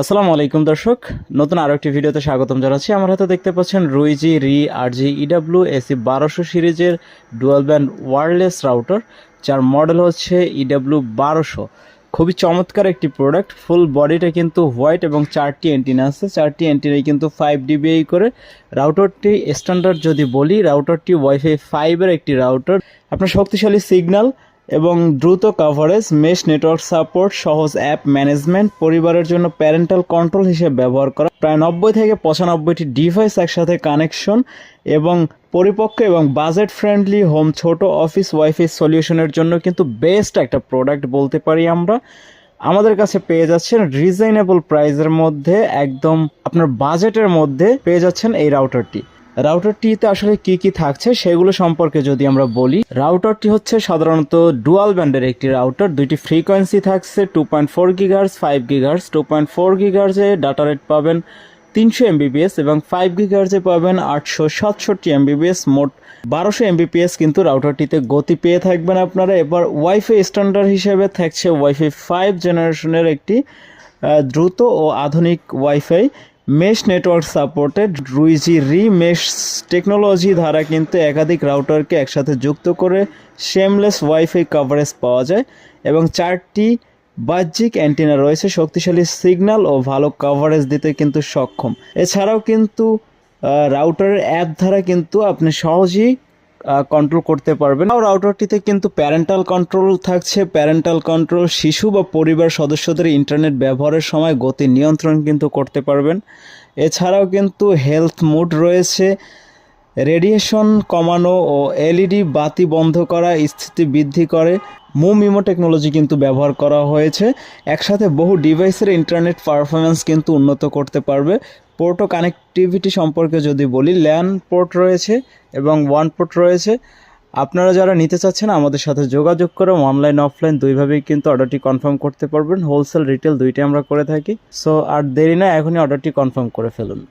আসসালামু আলাইকুম দর্শক, নতুন আরও একটি ভিডিওতে স্বাগতম জানাচ্ছি। আমার হাতে দেখতে পাচ্ছেন রুইজি, রি আর জি ইডাব্লিউ এসি বারোশো সিরিজের ডুয়াল ব্যান্ড ওয়ারলেস রাউটার, যার মডেল হচ্ছে ইডাব্লিউ বারোশো। খুবই চমৎকার একটি প্রোডাক্ট ফুল বডিটা কিন্তু হোয়াইট এবং চারটি অ্যান্টিনা আছে। চারটি অ্যান্টিনাই কিন্তু ফাইভ ডিবিআই করে। রাউটারটি স্ট্যান্ডার্ড যদি বলি, রাউটারটি ওয়াইফাই ফাইভের একটি রাউটার। আপনার শক্তিশালী সিগন্যাল এবং দ্রুত কাভারেজ মেশ নেটওয়ার্ক সাপোর্ট সহজ অ্যাপ ম্যানেজমেন্ট পরিবারের জন্য প্যারেন্টাল কন্ট্রোল হিসেবে ব্যবহার করা, প্রায় নব্বই থেকে পঁচানব্বইটি ডিভাইস একসাথে কানেকশন এবং পরিপক্ক এবং বাজেট ফ্রেন্ডলি হোম ছোট অফিস ওয়াইফাই সলিউশনের জন্য কিন্তু বেস্ট একটা প্রোডাক্ট বলতে পারি আমরা। আমাদের কাছে পেয়ে যাচ্ছেন রিজনেবল প্রাইসের মধ্যে, একদম আপনার বাজেটের মধ্যে পেয়ে যাচ্ছেন এই রাউটারটি রাউটারটিতে আসলে কি কি থাকছে সেগুলো সম্পর্কে যদি আমরা বলি, রাউটারটি হচ্ছে সাধারণত ডুয়াল ব্যান্ডের একটি রাউটার। দুইটি ফ্রিকোয়েন্সি থাকছে two point four gigahertz five gigahertz two point four গিগার্সে data rate পাবেন তিনশো এমবিপিএস এবং ফাইভ গিগার্সে পাবেন আটশো সাতষট্টি এমবিপিএস মোট বারোশো এমবিপিএস কিন্তু রাউটারটিতে গতি পেয়ে থাকবেন আপনারা। এবার ওয়াইফাই স্ট্যান্ডার্ড হিসেবে থাকছে ওয়াইফাই ফাইভ জেনারেশনের একটি দ্রুত ও আধুনিক wifi mesh network supported Ruijie Reyee mesh technology দ্বারা কিন্তু একাধিক রাউটারকে একসাথে যুক্ত করে সেমলেস ওয়াইফাই কভারেজ পাওয়া যায় এবং চারটি বাহ্যিক অ্যান্টিনা রয়েছে, শক্তিশালী সিগন্যাল ও ভালো কভারেজ দিতে কিন্তু সক্ষম। এছাড়াও কিন্তু রাউটারের অ্যাপ দ্বারা কিন্তু আপনি সহজেই কন্ট্রোল করতে পারবেন আর রাউটারটিতে কিন্তু প্যারেন্টাল কন্ট্রোল থাকছে। প্যারেন্টাল কন্ট্রোল শিশু বা পরিবার সদস্যদের ইন্টারনেট ব্যবহারের সময় গতি নিয়ন্ত্রণ কিন্তু করতে পারবেন। এছাড়াও কিন্তু হেলথ মুড রয়েছে। রেডিয়েশন কমানো ও এলইডি বাতি বন্ধ করা স্থিতি বৃদ্ধি করে। মুম টেকনোলজি কিন্তু ব্যবহার করা হয়েছে। একসাথে বহু ডিভাইসের ইন্টারনেট পারফরমেন্স কিন্তু উন্নত করতে পারবে। পোর্টো কানেক্টিভিটি সম্পর্কে যদি বলি, ল্যান পোর্ট রয়েছে এবং ওয়ান পোর্ট রয়েছে। আপনারা যারা নিতে চাচ্ছেন, আমাদের সাথে যোগাযোগ করে অনলাইন, অফলাইন দুইভাবেই কিন্তু অর্ডারটি কনফার্ম করতে পারবেন। হোলসেল, রিটেল দুইটাই আমরা করে থাকি। সো, আর দেরি না, এখনই অর্ডারটি কনফার্ম করে ফেলুন।